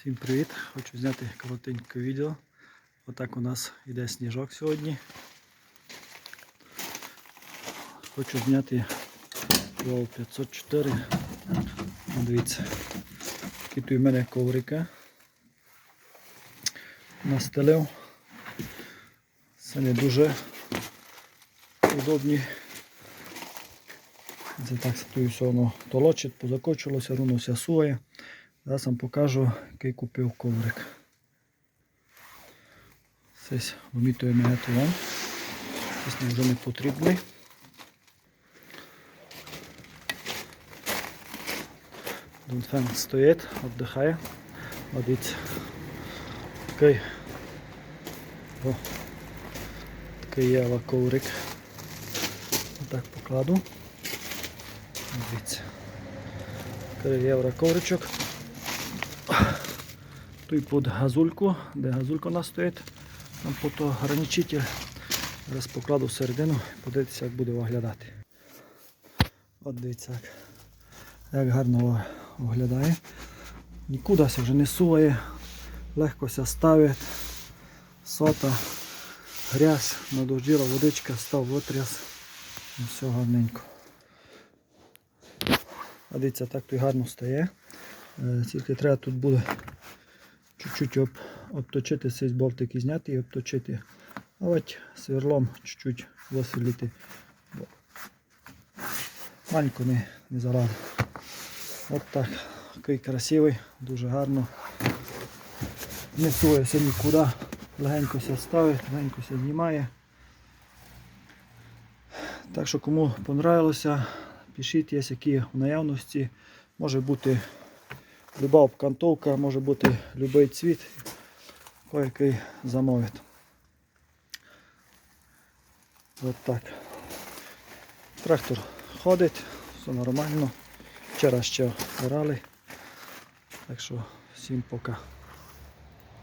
Всім привіт! Хочу зняти коротеньке відео. Отак у нас йде сніжок сьогодні. Хочу зняти Вол 504. Ну, Дивіться, які тут у мене коврики. Настелив. Це не дуже удобні. Це так тут все воно толочить, позакочилося, рунося сує. Зараз вам покажу, який купив коврик. Цей вимітує мене талон. Ось вже не потрібний. Донфен стоїть, віддихає. Дивіться. Такий. О, такий є коврик. Отак покладу. Дивіться. 3 євро ковричок. Тут під газульку, де газулька у нас стоїть, там фотограничитель. Зараз покладу всередину, подивитися, як буде виглядати. От дивіться, як, як гарно виглядає. Нікуди вже не суває, легко ся ставить, сота, грязь, надожділа водичка, став витряс і все гарненько. А дивіться, так тут гарно стає. Е, Тільки треба тут буде чуть-чуть об, обточити цей болтик і зняти і обточити. А от сверлом чуть-чуть висвітлити. Бо Маленько не, не заради. От так. Такий красивий, дуже гарно. Не сується нікуди. Легенько ставить, легенько знімає. Так що кому понравилося, пишіть, є які в наявності. Може бути люба обкантовка, може бути будь-який цвіт, який замовить. От так. Трактор ходить, все нормально. Вчора ще орали. Так що всім пока.